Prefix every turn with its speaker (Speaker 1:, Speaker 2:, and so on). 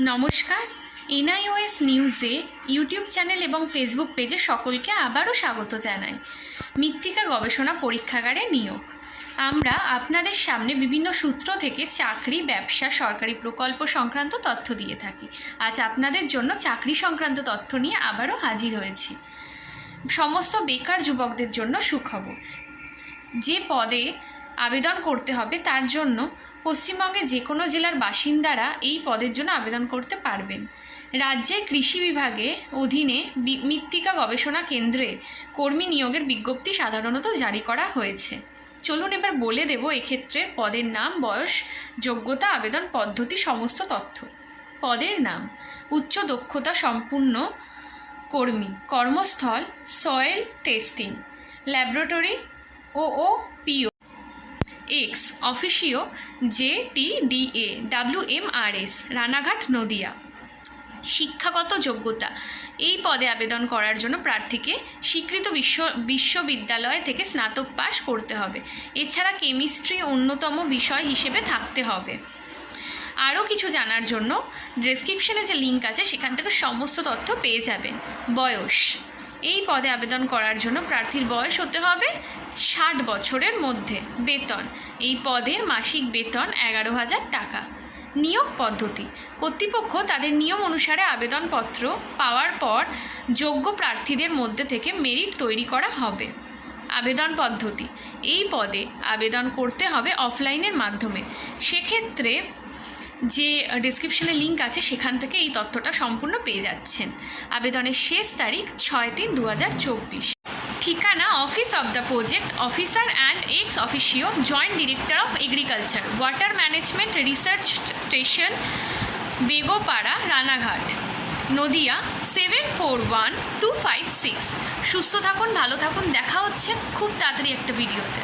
Speaker 1: নমস্কার, এনআইওএস নিউজে YouTube channel এবং ফেসবুক পেজে সকলকে আবারও স্বাগত জানাই। মৃত্তিকা গবেষণা পরীক্ষাগারে নিয়োগ। আমরা আপনাদের সামনে বিভিন্ন সূত্র থেকে চাকরি, ব্যবসা, সরকারি প্রকল্প সংক্রান্ত তথ্য দিয়ে থাকি। আজ আপনাদের জন্য চাকরি সংক্রান্ত তথ্য নিয়ে আবারও হাজির হয়েছি। সমস্ত বেকার যুবকদের জন্য সুখবর। যে পদে আবেদন করতে হবে তার জন্য পশ্চিমবঙ্গে যে কোনো জেলার বাসিন্দারা এই পদের জন্য আবেদন করতে পারবেন। রাজ্যের কৃষি বিভাগে অধীনে মৃত্তিকা গবেষণা কেন্দ্রে কর্মী নিয়োগের বিজ্ঞপ্তি সাধারণত জারি করা হয়েছে। চলুন এবার বলে দেব এক্ষেত্রে পদের নাম, বয়স, যোগ্যতা, আবেদন পদ্ধতি, সমস্ত তথ্য। পদের নাম, উচ্চ দক্ষতা সম্পূর্ণ কর্মী, কর্মস্থল, soil testing, laboratory, O O PO ex officio J T D A W M R S Ranaghat, Nadia. শিক্ষাগত যোগ্যতা। এই পদে আবেদন করার জন্য প্রার্থীকে স্বীকৃত বিশ্ব, বিশ্ববিদ্যালয় থেকে স্নাতক পাশ করতে হবে। এছাড়া কেমিস্ট্রি অন্যতম বিষয় হিসেবে থাকতে হবে। আরও কিছু জানার জন্য ডেসক্রিপশনে যে লিঙ্ক আছে, সেখান থেকে সমস্ত তথ্য পেয়ে যাবেন। বয়স। এই পদে আবেদন করার জন্য প্রার্থীর বয়স হতে হবে ষাট বছরের মধ্যে। বেতন। এই পদের মাসিক বেতন এগারো হাজার টাকা। নিয়োগ পদ্ধতি। কর্তৃপক্ষ তাদের নিয়ম অনুসারে আবেদনপত্র পাওয়ার পর যোগ্য প্রার্থীদের মধ্যে থেকে মেরিট তৈরি করা হবে। আবেদন পদ্ধতি। এই পদে আবেদন করতে হবে অফলাইনের মাধ্যমে। সেক্ষেত্রে যে ডিসক্রিপশনে লিঙ্ক আছে, সেখান থেকে এই তথ্যটা সম্পূর্ণ পেয়ে যাচ্ছেন। আবেদনের শেষ তারিখ ছয় তিন দু হাজার চব্বিশ। ঠিকানা office of the project officer and ex officio joint director of agriculture water management research station Begopara, Ranaghat. Nadia seven four one two five six সুস্থ থাকুন, ভালো থাকুন, দেখা হচ্ছে খুব তাড়াতাড়ি একটা ভিডিওতে